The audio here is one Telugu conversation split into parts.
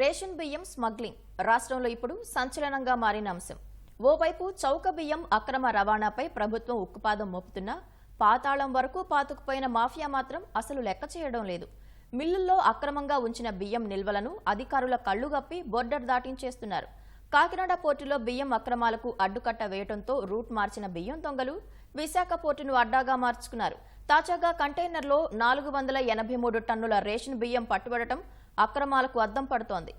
రేషన్ బియ్యం స్మగ్లింగ్. రాష్ట్రంలో ఇప్పుడు సంచలనంగా మారిన అంశం. ఓవైపు చౌక బియ్యం అక్రమ రవాణాపై ప్రభుత్వం ఉక్కుపాదం మోపుతున్నా పాతాళం వరకు పాతుకుపోయిన మాఫియా మాత్రం అసలు లెక్క చేయడం లేదు. మిల్లుల్లో అక్రమంగా ఉంచిన బియ్యం నిల్వలను అధికారుల కళ్ళుగప్పి బోర్డర్ దాటించేస్తున్నారు. కాకినాడ పోర్టులో బియ్యం అక్రమాలకు అడ్డుకట్ట వేయడంతో రూట్ మార్చిన బియ్యం దొంగలు విశాఖ పోర్టును అడ్డాగా మార్చుకున్నారు. తాజాగా కంటైనర్లో నాలుగు వందల ఎనభై మూడు టన్నుల రేషన్ బియ్యం పట్టుబడటం అక్రమాలకు అద్దం పడుతోంది.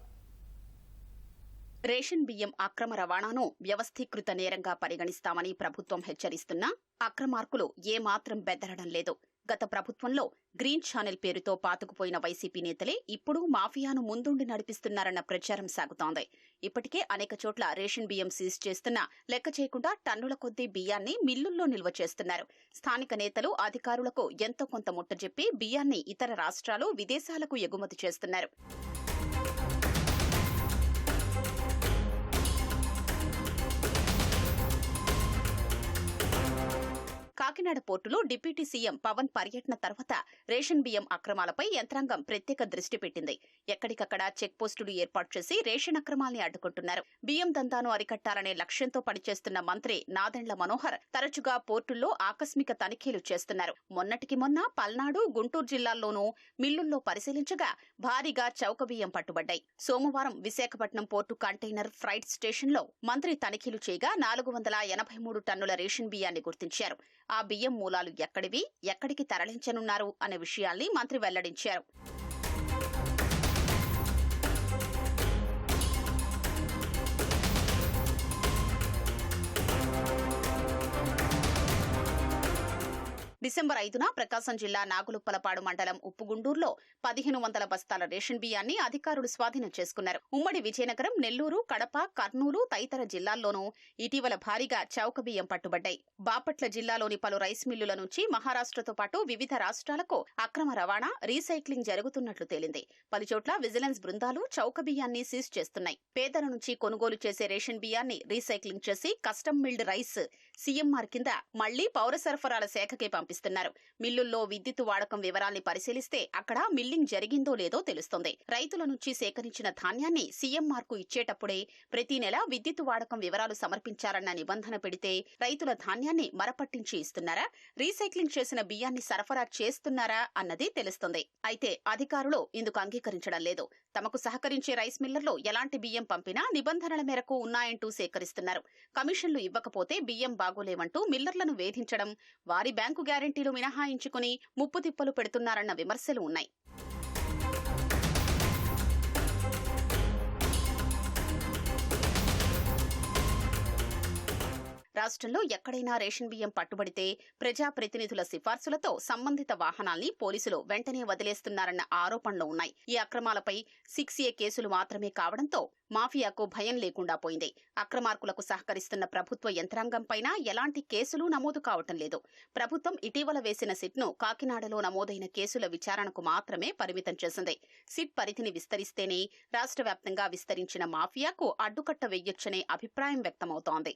రేషన్ బియ్యం అక్రమ రవాణాను వ్యవస్థీకృత నేరంగా పరిగణిస్తామని ప్రభుత్వం హెచ్చరిస్తున్నా అక్రమార్కులు ఏమాత్రం బెదరడం లేదు. గత ప్రభుత్వంలో గ్రీన్ ఛానల్ పేరుతో పాతుకుపోయిన వైసీపీ నేతలే ఇప్పుడు మాఫియాను ముందుండి నడిపిస్తున్నారన్న ప్రచారం సాగుతోంది. ఇప్పటికే అనేక చోట్ల రేషన్ బియ్యం సీజ్ చేస్తున్నా లెక్క చేయకుండా టన్నుల కొద్దీ బియ్యాన్ని మిల్లుల్లో నిల్వ చేస్తున్నారు. స్థానిక నేతలు అధికారులకు ఎంతో కొంత ముట్టజెప్పి బియ్యాన్ని ఇతర రాష్ట్రాలు విదేశాలకు ఎగుమతి చేస్తున్నారు. కాకినాడ పోర్టులో డిప్యూటీ సీఎం పవన్ పర్యటన తర్వాత రేషన్ బియ్యం అక్రమాలపై యంత్రాంగం ప్రత్యేక దృష్టి పెట్టింది. ఎక్కడికక్కడ చెక్ పోస్టులు ఏర్పాటు చేసి రేషన్ అక్రమాల్ని అడ్డుకుంటున్నారు. బియ్యం దందాను అరికట్టాలనే లక్ష్యంతో పనిచేస్తున్న మంత్రి నాదెండ్ల మనోహర్ తరచుగా పోర్టుల్లో ఆకస్మిక తనిఖీలు చేస్తున్నారు. మొన్నటికి మొన్న పల్నాడు గుంటూరు జిల్లాల్లోనూ మిల్లుల్లో పరిశీలించగా భారీగా చౌక బియ్యం పట్టుబడ్డాయి. సోమవారం విశాఖపట్నం పోర్టు కంటైనర్ ఫ్రైట్ స్టేషన్లో మంత్రి తనిఖీలు చేయగా నాలుగు వందల ఎనభై మూడు టన్నుల రేషన్ బియ్యాన్ని గుర్తించారు. ఆ బియ్యం మూలాలు ఎక్కడివి? ఎక్కడికి తరలించనున్నారు? అనే విషయాల్ని మంత్రి వెల్లడించారు. డిసెంబర్ ఐదున ప్రకాశం జిల్లా నాగులుప్పలపాడు మండలం ఉప్పుగుండూరులో పదిహేను వందల బస్తాల రేషన్ బియ్యాన్ని అధికారులు స్వాధీనం చేసుకున్నారు. ఉమ్మడి విజయనగరం నెల్లూరు కడప కర్నూలు తదితర జిల్లాల్లోనూ ఇటీవల భారీగా చౌక బియ్యం పట్టుబడ్డాయి. బాపట్ల జిల్లాలోని పలు రైస్ మిల్లుల నుంచి మహారాష్ట్రతో పాటు వివిధ రాష్ట్రాలకు అక్రమ రవాణా రీసైక్లింగ్ జరుగుతున్నట్లు తేలింది. పలుచోట్ల విజిలెన్స్ బృందాలు చౌక బియ్యాన్ని సీజ్ చేస్తున్నాయి. పేదల నుంచి కొనుగోలు చేసే రేషన్ బియ్యాన్ని రీసైక్లింగ్ చేసి కస్టమ్ మిల్డ్ రైస్ సీఎంఆర్ కింద మళ్ళీ పౌర సరఫరాల శాఖకే పంపిస్తున్నారు. మిల్లుల్లో విద్యుత్ వాడకం వివరాల్ని పరిశీలిస్తే అక్కడ మిల్లింగ్ జరిగిందో లేదో తెలుస్తుంది. రైతుల నుంచి సేకరించిన ధాన్యాన్ని సీఎంఆర్కు ఇచ్చేటప్పుడే ప్రతి నెల విద్యుత్ వాడకం వివరాలు సమర్పించారన్న నిబంధన పెడితే రైతుల ధాన్యాన్ని మరపట్టించి ఇస్తున్నారా? రీసైక్లింగ్ చేసిన బియ్యాన్ని సరఫరా చేస్తున్నారా? అన్నది తెలుస్తుంది. అయితే అధికారులు ఇందుకు అంగీకరించడం లేదు. తమకు సహకరించే రైస్ మిల్లర్లు ఎలాంటి బియ్యం పంపినా నిబంధనల మేరకు ఉన్నాయంటూ సేకరిస్తున్నారు. కమిషన్లు ఇవ్వకపోతే బియ్యం బాగోలేవంటూ మిల్లర్లను వేధించడం వారి బ్యాంకు గ్యారంటీలు మినహాయించుకుని ముప్పుతిప్పలు పెడుతున్నారన్న విమర్శలు ఉన్నాయి. రాష్ట్రంలో ఎక్కడైనా రేషన్ బియ్యం పట్టుబడితే ప్రజాప్రతినిధుల సిఫార్సులతో సంబంధిత వాహనాల్ని పోలీసులు వెంటనే వదిలేస్తున్నారన్న ఆరోపణలు ఉన్నాయి. ఈ అక్రమాలపై సిక్స్ ఏ కేసులు మాత్రమే కావడంతో మాఫియాకు భయం లేకుండా పోయింది. అక్రమార్కులకు సహకరిస్తున్న ప్రభుత్వ యంత్రాంగంపైన ఎలాంటి కేసులు నమోదు కావటం లేదు. ప్రభుత్వం ఇటీవల వేసిన సిట్ను కాకినాడలో నమోదైన కేసుల విచారణకు మాత్రమే పరిమితం చేసింది. సిట్ పరిధిని విస్తరిస్తేనే రాష్ట్ర వ్యాప్తంగా విస్తరించిన మాఫియాకు అడ్డుకట్ట వెయ్యొచ్చనే అభిప్రాయం వ్యక్తమవుతోంది.